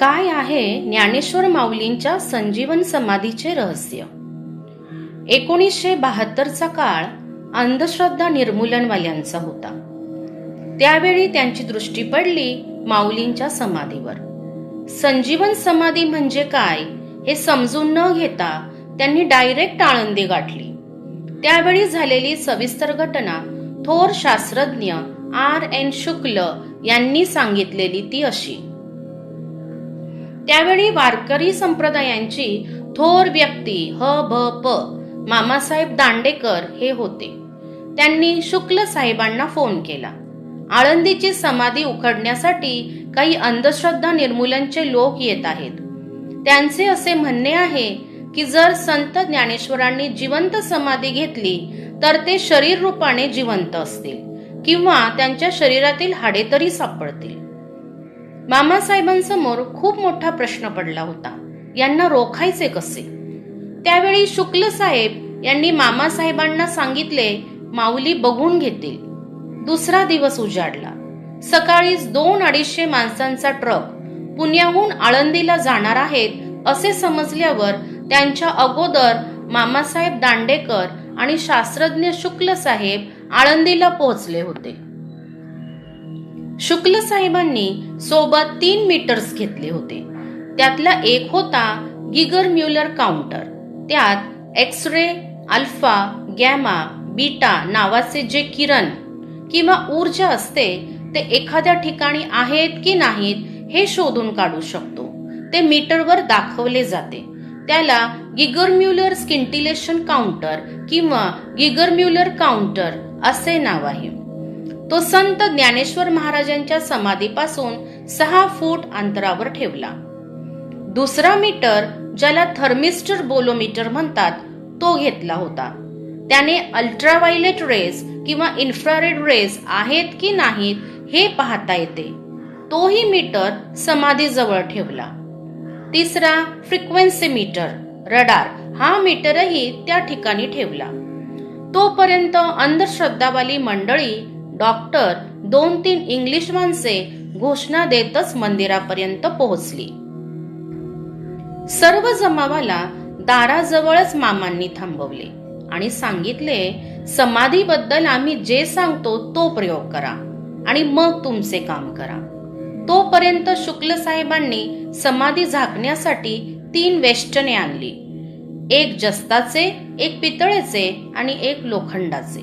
काय आहे ज्ञानेश्वर माऊलींच्या संजीवन समाधीचे रहस्य? एकोणीसशे बहात्तरचा काळ अंधश्रद्धा निर्मूलनवाल्यांचा होता. त्यावेळी त्यांची दृष्टी पडली माऊलींच्या समाधीवर. संजीवन समाधी म्हणजे काय हे समजून न घेता त्यांनी डायरेक्ट आळंदी गाठली. त्यावेळी झालेली सविस्तर घटना थोर शास्त्रज्ञ आर एन शुक्ल यांनी सांगितलेली ती अशी. त्यावेळी वारकरी संप्रदायांची थोर व्यक्ती ह भ प मामासाहेब दांडेकर हे होते. त्यांनी शुक्ल साहेबांना फोन केला. आळंदीची समाधी उखडण्यासाठी काही अंधश्रद्धा निर्मूलनचे लोक येत आहेत. त्यांचे असे म्हणणे आहे की जर संत ज्ञानेश्वरांनी जिवंत समाधी घेतली तर ते शरीर रूपाने जिवंत असतील किंवा त्यांच्या शरीरातील हाडे तरी सापडतील. मामासाहेबांसमोर खूप मोठा प्रश्न पडला होता. यांना रोखायचे कसे? त्यावेळी शुक्ल साहेब यांनी मामासाहेबांना सांगितले माऊली बघून घेतील. दुसरा दिवस उजाडला. सकाळीच दोन अडीचशे माणसांचा ट्रक पुण्याहून आळंदीला जाणार आहेत असे समजल्यावर त्यांच्या अगोदर मामासाहेब दांडेकर आणि शास्त्रज्ञ शुक्ल साहेब आळंदीला पोहोचले होते. शुक्ल साहेबांनी सोबत तीन मीटर्स घेतले होते. त्यातला एक होता गिगर म्युलर काउंटर. त्यात X ray alpha gamma beta नावाचे जे किरण किंवा ऊर्जा असते ते एखाद्या ठिकाणी आहेत की नाहीत हे शोधून काढू शकतो. ते मीटरवर दाखवले जाते. त्याला गिगरम्युलर स्किंटिलेशन काउंटर किंवा गिगरम्युलर काउंटर असे नाव आहे. तो संत ज्ञानेश्वर महाराजांच्या समाधीपासून सहा फूट अंतरावर ठेवला. दुसरा मीटर ज्याला थर्मिस्टर बोलोमीटर म्हणतात तो घेतला होता. त्याने अल्ट्राव्हायलेट रेज किंवा इन्फ्रारेड रेज आहेत की नाहीत हे पाहता येते. तोही मीटर समाधीजवळ ठेवला. तिसरा फ्रिक्वेन्सी मीटर रडार हा मीटरही त्या ठिकाणी ठेवला. तोपर्यंत अंधश्रद्धावाली मंडळी डॉक्टर दोन तीन इंग्लिश माणसे घोषणा देतच मंदिरापर्यंत पोहोचली. सर्व जमावाला दाराजवळच मामांनी थांबवले आणि सांगितले समाधीबद्दल आम्ही जे सांगतो तो प्रयोग करा आणि मग तुमचे काम करा. तोपर्यंत शुक्ल साहेबांनी समाधी झाकण्यासाठी तीन वेष्टने आणली. एक जस्ताचे एक पितळेचे आणि एक लोखंडाचे.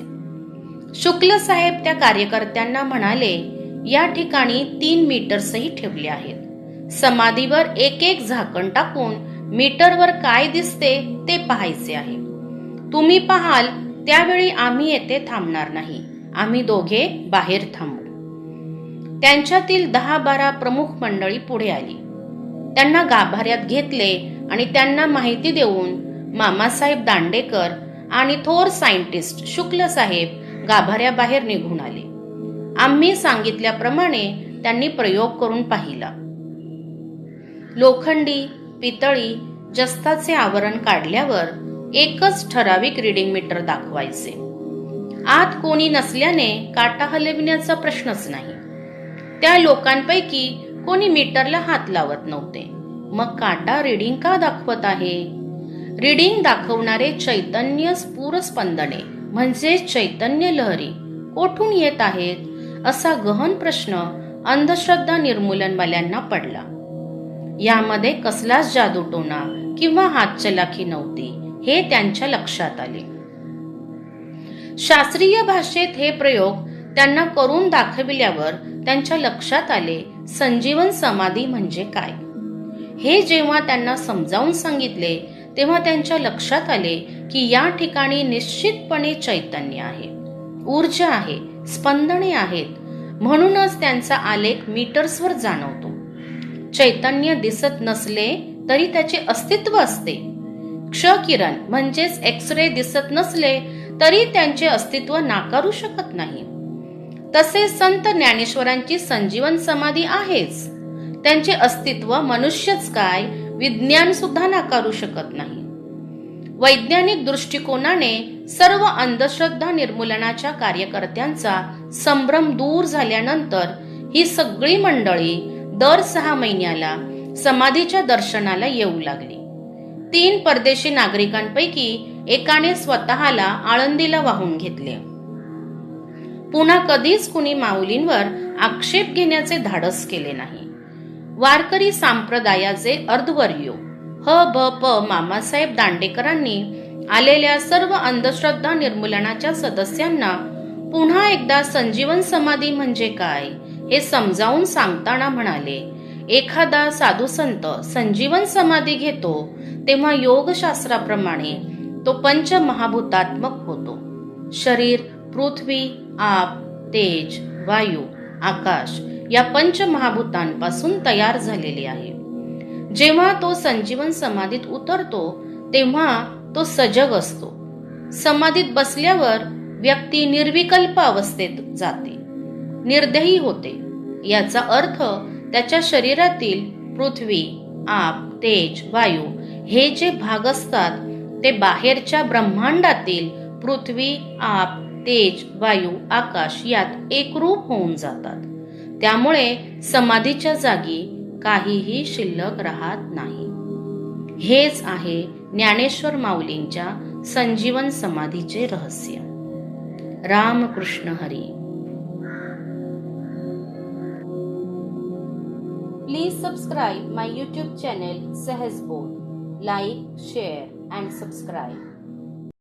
शुक्ल साहेब त्या कार्यकर्त्यांना म्हणाले या ठिकाणी तीन मीटर्सही ठेवले आहेत. समाधीवर एक एक झाकण टाकून मीटरवर काय दिसते ते पाहायचे आहे. तुम्ही पाहाल त्यावेळी आम्ही येथे थांबणार नाही. आम्ही दोघे बाहेर थांबू. त्यांच्यातील दहा बारा प्रमुख मंडळी पुढे आली. त्यांना गाभाऱ्यात घेतले आणि त्यांना माहिती देऊन मामासाहेब दांडेकर आणि थोर सायंटिस्ट शुक्ल साहेब गाभाऱ्याबाहेर निघून आले. आम्ही सांगितल्याप्रमाणे त्यांनी प्रयोग करून पाहिला. लोखंडी पितळी जस्ताचे आवरण काढल्यावर एकच ठराविक रिडिंग मीटर दाखवायचे. आत कोणी नसल्याने काटा हलविण्याचा प्रश्नच नाही. त्या लोकांपैकी कोणी मीटरला हात लावत नव्हते. मग काटा रीडिंग का दाखवत आहे? रीडिंग दाखवणारे चैतन्य स्फुर स्पंदने म्हणजे चैतन्य लहरी कोठून येत आहेत? असा गहन प्रश्न अंधश्रद्धा निर्मूलनवाल्यांना पडला. यामध्ये कसलाच जादूटोना किंवा हातचलाखी नव्हती हे त्यांच्या लक्षात आले. शास्त्रीय भाषेत हे प्रयोग त्यांना करून दाखविल्यावर त्यांच्या लक्षात आले संजीवन समाधी म्हणजे काय? हे जेव्हा त्यांना समजावून सांगितले तेव्हा त्यांच्या लक्षात आले की या ठिकाणी निश्चितपणे चैतन्य आहे. ऊर्जा आहे स्पंदने आहेत. म्हणूनच त्यांचा आलेख मीटर्सवर जाणवतो. चैतन्य दिसत नसले तरी त्याचे अस्तित्व असते. क्ष किरण म्हणजेच एक्स रे दिसत नसले तरी त्यांचे अस्तित्व नाकारू शकत नाही. तसे संत ज्ञानेश्वरांची संजीवन समाधी आहेच. त्यांचे अस्तित्व मनुष्यच काय विज्ञान सुद्धा नाकारू शकत नाही. वैज्ञानिक दृष्टिकोनाने सर्व अंधश्रद्धा निर्मूलनाच्या कार्यकर्त्यांचा संभ्रम दूर झाल्यानंतर ही सगळी मंडळी दर सहा महिन्याला समाधीच्या दर्शनाला येऊ लागली. तीन परदेशी नागरिकांपैकी एकाने स्वतःला आळंदीला वाहून घेतले. पुन्हा कधीच कुणी माऊलींवर आक्षेप घेण्याचे धाडस केले नाही. वारकरी संप्रदायाचे अर्धवर्यो ह भ प मामासाहेब दांडेकरांनी आलेल्या सर्व अंधश्रद्धा निर्मूलनाच्या सदस्यांना पुन्हा एकदा संजीवन समाधी म्हणजे काय हे समजावून सांगताना म्हणाले एखादा साधू संत संजीवन समाधी घेतो तेव्हा योगशास्त्राप्रमाणे तो पंच महाभूतात्मक होतो. शरीर पृथ्वी आप तेज वायू आकाश या पंचमहाभूतांपासून तयार झालेले आहे. जेव्हा तो संजीवन समाधीत उतरतो तेव्हा तो सजग असतो. समाधीत बसल्यावर व्यक्ती निर्विकल्प अवस्थेत जाते. निर्दयी होते. याचा अर्थ त्याच्या शरीरातील पृथ्वी आप तेज वायू हे जे भाग असतात ते बाहेरच्या ब्रह्मांडातील पृथ्वी आप तेज वायू आकाश यात एकरूप होऊन जातात. त्यामुळे समाधीच्या जागी काहीही शिल्लक राहत नाही. हेच आहे ज्ञानेश्वर माऊलींच्या संजीवन समाधीचे रहस्य. Ramkrishna Hari. Please subscribe my YouTube channel सहज बोल लाईक शेअर अँड सबस्क्राईब